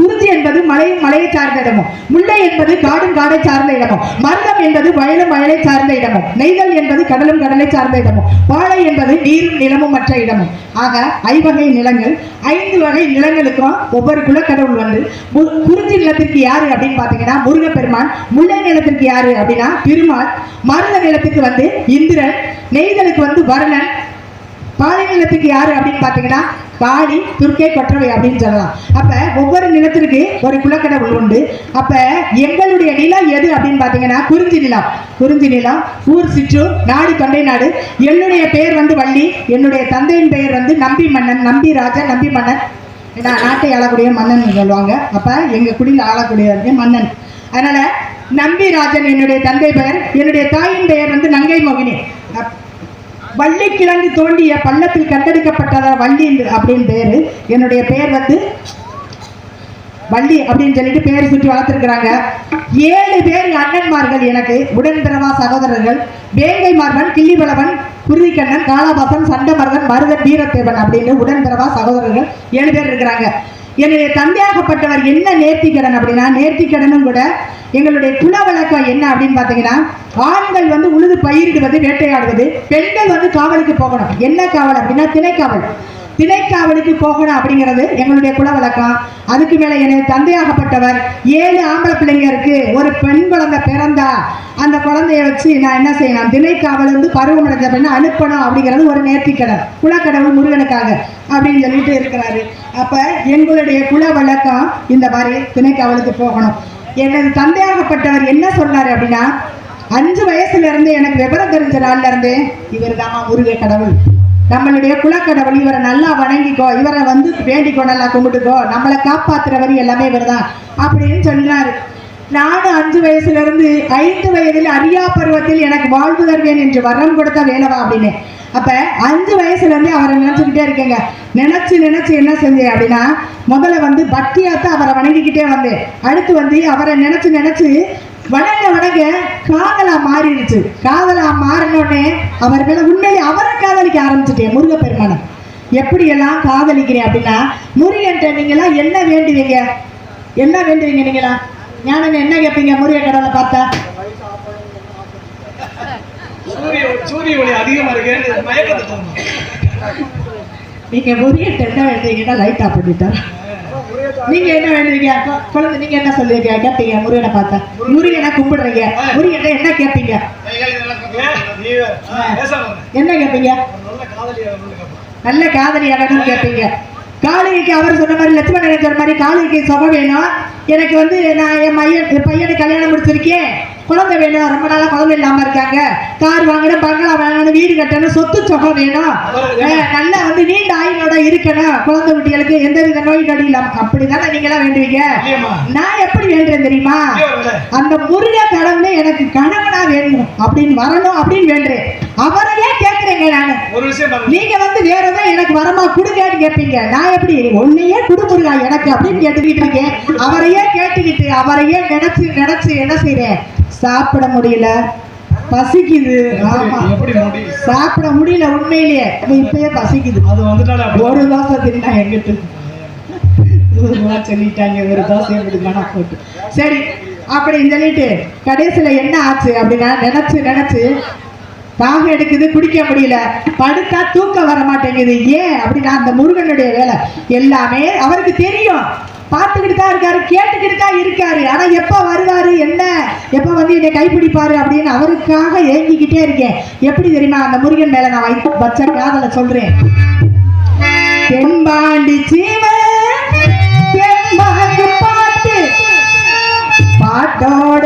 குறிஞ்சி என்பது மலையும் மலையை சார்ந்த இடமும் முல்லை என்பது காடும் காடை சார்ந்த இடமும் மருதம் என்பது வயலும் வயலை சார்ந்த இடமும் நெய்தல் என்பது கடலும் கடலை சார்ந்த இடமும் வாழை என்பது நீரும் நிலமும் மற்ற இடமும் ஆக ஐவகை நிலங்கள் ஐந்து வகை நிலங்களுக்கும் ஒவ்வொரு குலக்கடவுள் வந்து மு- குறிஞ்சி நிலத்திற்கு யாரு அப்படின்னு பாத்தீங்கன்னா முருகப்பெருமான் முல்லை நிலத்திற்கு யாரு அப்படின்னா திருமால் மருத நிலத்துக்கு வந்து இந்திரன் நெய்தலுக்கு வந்து வருணன் பாலை நிலத்துக்கு யாரு அப்படின்னு பாத்தீங்கன்னா பாடி துர்க்கை கொற்றவை அப்படின்னு சொல்லலாம். அப்ப ஒவ்வொரு நிலத்திற்கு ஒரு குலக்கடவுள் உண்டு. அப்ப எங்களுடைய நிலம் எது அப்படின்னு பாத்தீங்கன்னா குறிஞ்சி நிலம். குறிஞ்சி நிலம் ஊர் சிற்றூர் நாடு தொண்டை நாடு. என்னுடைய பெயர் வந்து வள்ளி என்னுடைய தந்தையின் பெயர் வந்து நம்பி மன்னன் நம்பி ராஜா நம்பி மன்னன். ஏன்னா நாட்டை ஆளக்கூடிய மன்னன் சொல்லுவாங்க. அப்ப எங்க குடியில் ஆளக்கூடிய மன்னன். அதனால நம்பி ராஜன் என்னுடைய தந்தை பெயர் என்னுடைய தாயின் பெயர் வந்து நங்கை மோகினி. அப்- வள்ளி கிழங்கு தோண்டிய பள்ளத்தில் கண்டெடுக்கப்பட்டதா வள்ளி அப்படின்னு பேரு. என்னுடைய பெயர் வந்து வள்ளி அப்படின்னு சொல்லிட்டு பேர் சுற்றி வளர்த்துருக்குறாங்க. ஏழு பேர் அண்ணன்மார்கள் எனக்கு. உடன்பிறவா சகோதரர்கள். வேங்கை மார்பன் கிள்ளிவளவன் குருதிக்கண்ணன் காலாபாசன் சண்டமர்தன் மருதன் வீரத்தேவன் அப்படின்னு உடன்பிறவா சகோதரர்கள் ஏழு பேர் இருக்கிறாங்க. என்னுடைய தந்தையாகப்பட்டவர் என்ன நேர்த்திக்கடன் அப்படின்னா நேர்த்திக்கடனும் கூட எங்களுடைய குல வழக்கம் என்ன அப்படின்னு பார்த்தீங்கன்னா ஆண்கள் வந்து உழுது பயிரிடுவது வேட்டையாடுவது பெண்கள் வந்து காவலுக்கு போகணும். என்ன காவல் அப்படின்னா திணைக்காவல். திணைக்காவலுக்கு போகணும் அப்படிங்கிறது எங்களுடைய குல வழக்கம். அதுக்கு மேலே எனது தந்தையாகப்பட்டவர் ஏழு ஆம்பளை பிள்ளைங்க இருக்கு. ஒரு பெண் குழந்தை பிறந்தா அந்த குழந்தைய வச்சு நான் என்ன செய்யணும்? திணைக்காவல் வந்து பருவம் அடைஞ்ச பெண்ணை அனுப்பணும் அப்படிங்கிறது ஒரு நேர்த்திக்கடன் குலக்கடவுள் முருகனுக்காக அப்படின்னு சொல்லிட்டு இருக்கிறாரு. அப்ப எங்களுடைய குல வழக்கம் இந்த மாதிரி திணைக்காவலுக்கு போகணும். எனது தந்தையாகப்பட்டவர் என்ன சொன்னார் அப்படின்னா அஞ்சு வயசுலேருந்து எனக்கு விவரம் தெரிஞ்ச நாள்லேருந்து இவர் தான் முருகை கடவுள். நம்மளுடைய குலக்கடவுள் இவரை நல்லா வணங்கிக்கோ இவரை வந்து வேண்டிக்கோ நல்லா கும்பிட்டுக்கோ நம்மளை காப்பாத்துறவர் எல்லாமே இவர் தான் அப்படின்னு சொன்னார் நானும் அஞ்சு வயசுலேருந்து ஐந்து வயதில் அரியா பருவத்தில் எனக்கு வாழ்வு தருவேன் என்று வரம் கொடுத்த வேலவா அப்படின்னு. அப்ப அஞ்சு வயசுல இருந்தே அவரை நினைச்சுக்கிட்டே இருக்கேங்க. நினைச்சு நினைச்சு என்ன செஞ்சேன் அப்படின்னா முதல்ல வந்து பக்தியாத்தான் அவரை வணங்கிக்கிட்டே வந்தேன். அடுத்து வந்து அவரை நினைச்சு நினைச்சு வணங்க வணங்க காதலா மாறிடுச்சு. காதலா மாறினோடனே அவர் மேல உண்மையிலே அவரை காதலிக்க ஆரம்பிச்சிட்டேன் முருகப்பெருமானை. எப்படி எல்லாம் காதலிக்கிறேன் அப்படின்னா முருகன்ட்ட நீங்களாம் என்ன வேண்டுவீங்க? என்ன வேண்டுவீங்க நீங்களா? ஞானம் என்ன கேட்பீங்க முருக கடவுளை பார்த்தா? சூரிய ஒளி அதிகமா இருக்கு மயக்கத்தை தோணும் நீங்க முருகன்ட்ட என்ன வேண்டுவீங்கன்னா லைட் ஆஃப் பண்ணிட்டார் நீங்க என்ன வேண்டுவீங்க கொ- குழந்தை நீங்க என்ன சொல்லுவீங்க? கேட்பீங்க முருகனை பார்த்தா. முருகனை கும்பிடுறீங்க முருகன் என்ன கேட்பீங்க. என்ன கேட்பீங்க. நல்ல காதலி அழகுன்னு கேட்பீங்க காளிகைக்கு அவர் சொன்ன மாதிரி லட்சுமணன் சொன்ன மாதிரி காளிகைக்கு சுகம் வேணும். எனக்கு வந்து நான் என் மையன் பையனுக்கு கல்யாணம் முடிச்சிருக்கேன். குழந்தை வேணும். ரொம்ப நாளா குழந்தை இல்லாம இருக்காங்க. கார் வாங்கணும் பங்களா வாங்கணும் வீடு கட்டணும். சொத்து சுகம் வேணும். நல்லா வந்து நீண்ட ஆயுளோட இருக்கணும். குழந்தை குட்டிகளுக்கு எந்த வித நோய் நொடி இல்லாம. அப்படிதானே நீங்களாம் வேண்டுவீங்க. நான் எப்படி வேண்டுறேன் தெரியுமா. அந்த முருக கடவுளே எனக்கு கணவனா வேணும். அப்படின்னு வரணும் அப்படின்னு வேண்டுறேன். அவரையே கேட்கிறேங்க நானு. நீங்க வந்து வேற ஏதாவது எனக்கு வரமா கொடுங்கன்னு கேட்பீங்க நான் எப்படி? உன்னையே குடுமுருகா எனக்கு அப்படின்னு கேட்டுக்கிட்டு இருக்கேன். அவரையே கேட்டுக்கிட்டு அவரையே நினைச்சு நினைச்சு என்ன செய்றேன் சாப்பிட முடியல. பசிக்குது? சாப்பிட முடியல உண்மையிலேயே. இப்பயே பசிக்குது. அது வந்துட்டாலே. ஒரு தோசை தின்னா எங்கிட்டு? சொல்லிட்டாங்க ஒரு தோசை எப்படி வேணா போட்டு. சரி அப்படின்னு சொல்லிட்டு கடைசியில என்ன ஆச்சு அப்படின்னா நினைச்சு நினைச்சு தாகம் எடுக்குது குடிக்க முடியல. படுத்தா தூக்கம் வர மாட்டேங்குது. ஏன் அப்படின்னா அந்த முருகனுடைய வேலை எல்லாமே அவருக்கு தெரியும். பார்த்துக்கிட்டு தான் இருக்காரு கேட்டுக்கிட்டு தான் இருக்காரு. ஆனால் எப்போ வருவாரு என்ன? எப்போ வந்து என்னை கைப்பிடிப்பார் அப்படின்னு அவருக்காக ஏங்கிக்கிட்டே இருக்கேன். எப்படி தெரியுமா? அந்த முருகன் மேலே நான் வைத்து வச்ச காதலை சொல்றேன். தென்பாண்டி சீவன் தென்பாண்டு பாட்டோட